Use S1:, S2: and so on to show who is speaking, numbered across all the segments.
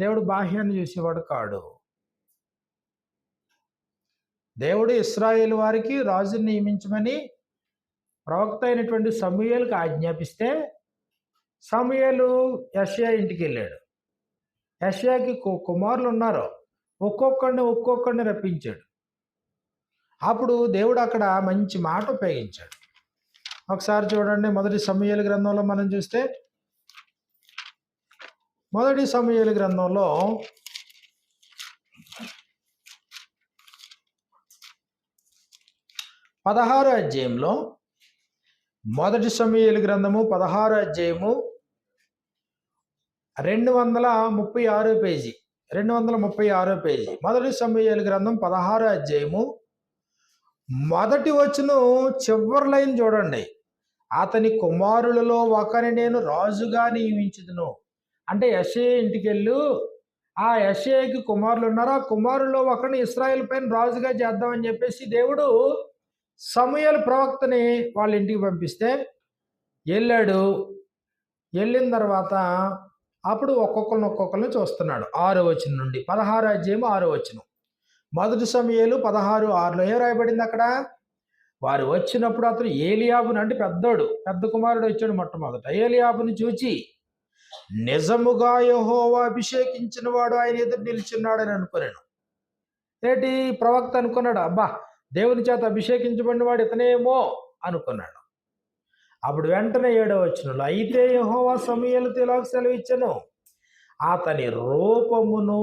S1: దేవుడు బాహ్యాన్ని చూసేవాడు కాడు. దేవుడు ఇస్రాయేల్ వారికి రాజుని నియమించమని ప్రవక్త అయినటువంటి సమూయేలుకి ఆజ్ఞాపిస్తే సమూయేలు యష్యా ఇంటికి వెళ్ళాడు. యష్యాకి కు- కుమారులు ఉన్నారు. ఒక్కొక్కడిని ఒక్కొక్కడిని రప్పించాడు. అప్పుడు దేవుడు అక్కడ మంచి మాట ఉపయోగించాడు. ఒకసారి చూడండి మొదటి సమూయేలు గ్రంథంలో మనం చూస్తే మొదటి సమయాల గ్రంథంలో పదహారు అధ్యాయంలో మొదటి సమయాల గ్రంథము పదహారు అధ్యాయము రెండు వందల ముప్పై ఆరో పేజీ. రెండు వందల ముప్పై ఆరో పేజీ. మొదటి సమయాల గ్రంథం పదహారు అధ్యాయము మొదటి వచ్చును చివరి లైన్ చూడండి. అతని కుమారులలో ఒకరిని నేను రాజుగా నియమించుదును. అంటే యషే ఇంటికి వెళ్ళు ఆ యషేకి కుమారులు ఉన్నారు ఆ కుమారుల్లో ఒకరిని ఇస్రాయల్ పైన రాజుగా చేద్దామని చెప్పేసి దేవుడు సమూహల ప్రవక్తని వాళ్ళ ఇంటికి పంపిస్తే వెళ్ళాడు. వెళ్ళిన తర్వాత అప్పుడు ఒక్కొక్కరిని ఒక్కొక్కరిని చూస్తున్నాడు. ఆరో వచనం నుండి పదహారు అధ్యాయం ఆరో వచనం. మొదటి సమయాలు పదహారు ఆరులో ఏ రాయబడింది అక్కడ? వారు వచ్చినప్పుడు అతను ఏలియాబుని అంటే పెద్దోడు. పెద్ద కుమారుడు వచ్చాడు మొట్టమొదట. ఏలియాబుని చూచి నిజముగా యహోవా అభిషేకించిన వాడు ఆయన ఎదురు నిలిచున్నాడని అనుకున్నాను ఏంటి? ప్రవక్త అనుకున్నాడు? అబ్బా దేవుని చేత అభిషేకించబడిన వాడు ఇతనేమో అనుకున్నాడు. అప్పుడు వెంటనే ఏడో వచ్చినలో అయితే యహోవా సమయాలు తెలాకు సెలవిచ్చను అతని రూపమును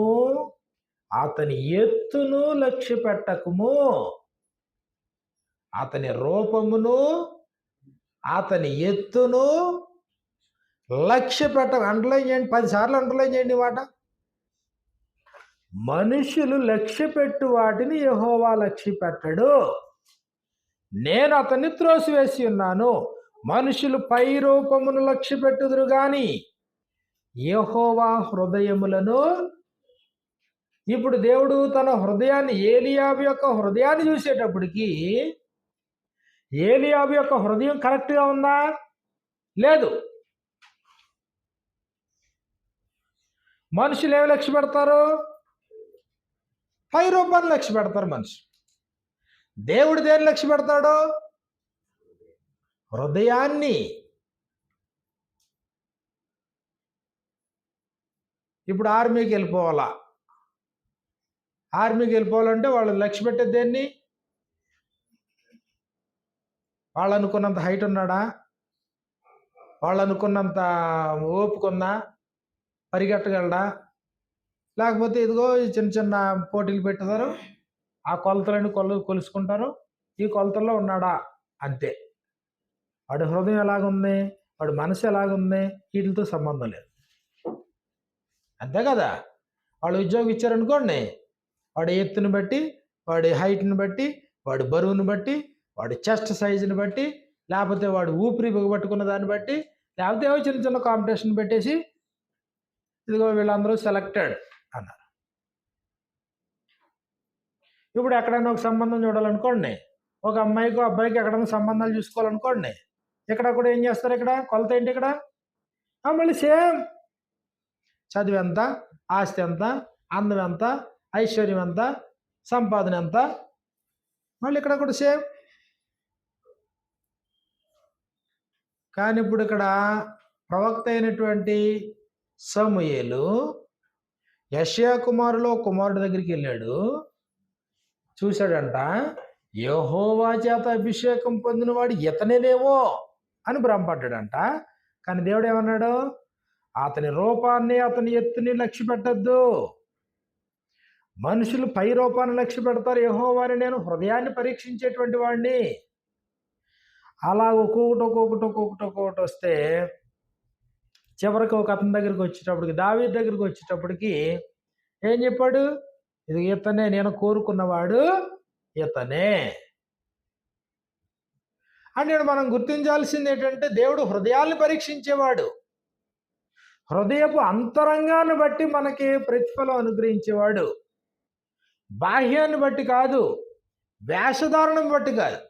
S1: అతని ఎత్తును లక్ష్య పెట్టకము. అతని రూపమును అతని ఎత్తును లక్ష్య పెట్ట అండర్లైన్ చేయండి పదిసార్లు అండర్లైన్ చేయండి మాట. మనుషులు లక్ష్య పెట్టు వాటిని యహోవా లక్ష్య పెట్టడు. నేను అతన్ని త్రోసివేసి ఉన్నాను. మనుషులు పై రూపమును లక్ష్య పెట్టుదురు గాని యహోవా హృదయములను ఇప్పుడు దేవుడు తన హృదయాన్ని ఏలియాబు యొక్క హృదయాన్ని చూసేటప్పటికి ఏలియాబు యొక్క హృదయం కరెక్ట్గా ఉందా? లేదు. మనుషులు ఏమి లక్ష్య పెడతారు? పై రూపాన్ని లక్ష్య పెడతారు మనిషి దేవుడు దేని లక్ష్య పెడతాడు? హృదయాన్ని. ఇప్పుడు ఆర్మీకి వెళ్ళిపోవాలా? ఆర్మీకి వెళ్ళిపోవాలంటే వాళ్ళు లక్ష్య పెట్టేది దేన్ని? వాళ్ళు అనుకున్నంత హైట్ ఉన్నాడా? వాళ్ళు అనుకున్నంత ఓపిక పరిగెట్టగలడా? లేకపోతే ఇదిగో ఈ చిన్న చిన్న పోటీలు పెట్టుతారు ఆ కొలతలని కొలు కొలుసుకుంటారు. ఈ కొలతల్లో ఉన్నాడా? అంతే. వాడి హృదయం ఎలాగుంది? వాడి మనసు ఎలాగుంది? వీటితో సంబంధం లేదు. అంతే కదా? వాళ్ళు ఉద్యోగం ఇచ్చారనుకోండి వాడి ఎత్తుని బట్టి వాడి హైట్ని బట్టి వాడి బరువుని బట్టి వాడి చెస్ట్ సైజుని బట్టి లేకపోతే వాడు ఊపిరి బిగబట్టుకున్న దాన్ని బట్టి లేకపోతే ఏవో చిన్న చిన్న కాంపిటీషన్ పెట్టేసి ఇదిగో వీళ్ళందరూ సెలెక్టెడ్ అన్నారు. ఇప్పుడు ఎక్కడైనా ఒక సంబంధం చూడాలనుకోండి ఒక అమ్మాయికి అబ్బాయికి ఎక్కడైనా సంబంధాలు చూసుకోవాలనుకోండి ఇక్కడ కూడా ఏం చేస్తారు ఇక్కడ? కొలత ఏంటి ఇక్కడ? మళ్ళీ సేమ్ చదువు ఎంత? ఆస్తి ఎంత? అందం ఎంత? ఐశ్వర్యం ఎంత? సంపాదన ఎంత? మళ్ళీ ఇక్కడ కూడా సేమ్ కానీ ఇప్పుడు ఇక్కడ ప్రవక్త అయినటువంటి సమూయేలు యష్యా కుమారులో కుమారుడి దగ్గరికి వెళ్ళాడు. చూశాడంట యహోవా చేత అభిషేకం పొందినవాడు ఇతనేనేమో అని భ్రమపడ్డాడంట. కానీ దేవుడు ఏమన్నాడు? అతని రూపాన్ని అతని ఎత్తుని లక్ష్య పెట్టద్దు. మనుషులు పై రూపాన్ని లక్ష్య పెడతారు. యహోవాని నేను హృదయాన్ని పరీక్షించేటువంటి వాడిని. అలా ఒక్కొక్కటి ఒక్కొక్కటి ఒక్కొక్కటి ఒక్కొక్కటి వస్తే చివరికి ఒక అతని దగ్గరికి వచ్చేటప్పటికి దావీ దగ్గరికి వచ్చేటప్పటికి ఏం చెప్పాడు? ఇది ఇతనే నేను కోరుకున్నవాడు ఇతనే. అంటే మనం గుర్తించాల్సింది ఏంటంటే దేవుడు హృదయాల్ని పరీక్షించేవాడు. హృదయపు అంతరంగాన్ని బట్టి మనకి ప్రతిఫలం అనుగ్రహించేవాడు. బాహ్యాన్ని బట్టి కాదు వేషధారణం బట్టి కాదు.